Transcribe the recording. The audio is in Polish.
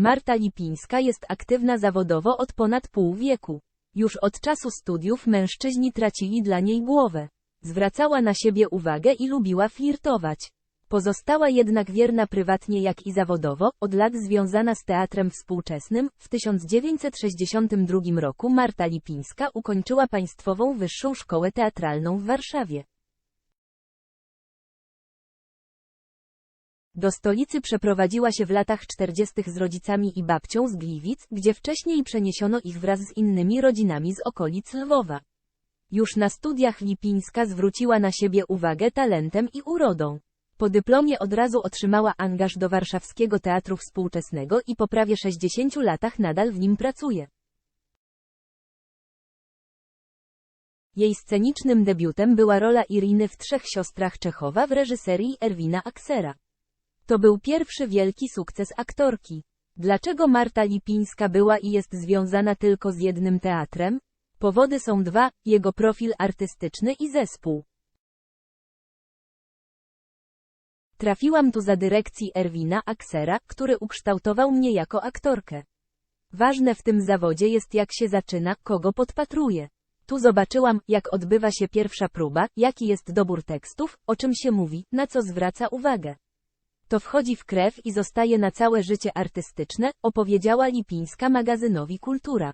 Marta Lipińska jest aktywna zawodowo od ponad pół wieku. Już od czasu studiów mężczyźni tracili dla niej głowę. Zwracała na siebie uwagę i lubiła flirtować. Pozostała jednak wierna prywatnie jak i zawodowo, od lat związana z teatrem współczesnym. W 1962 roku Marta Lipińska ukończyła Państwową Wyższą Szkołę Teatralną w Warszawie. Do stolicy przeprowadziła się w latach 40. z rodzicami i babcią z Gliwic, gdzie wcześniej przeniesiono ich wraz z innymi rodzinami z okolic Lwowa. Już na studiach Lipińska zwróciła na siebie uwagę talentem i urodą. Po dyplomie od razu otrzymała angaż do Warszawskiego Teatru Współczesnego i po prawie 60 latach nadal w nim pracuje. Jej scenicznym debiutem była rola Iriny w Trzech Siostrach Czechowa w reżyserii Erwina Aksera. To był pierwszy wielki sukces aktorki. Dlaczego Marta Lipińska była i jest związana tylko z jednym teatrem? Powody są dwa, jego profil artystyczny i zespół. Trafiłam tu za dyrekcji Erwina Aksera, który ukształtował mnie jako aktorkę. Ważne w tym zawodzie jest jak się zaczyna, kogo podpatruje. Tu zobaczyłam, jak odbywa się pierwsza próba, jaki jest dobór tekstów, o czym się mówi, na co zwraca uwagę. To wchodzi w krew i zostaje na całe życie artystyczne, opowiedziała Lipińska magazynowi Kultura.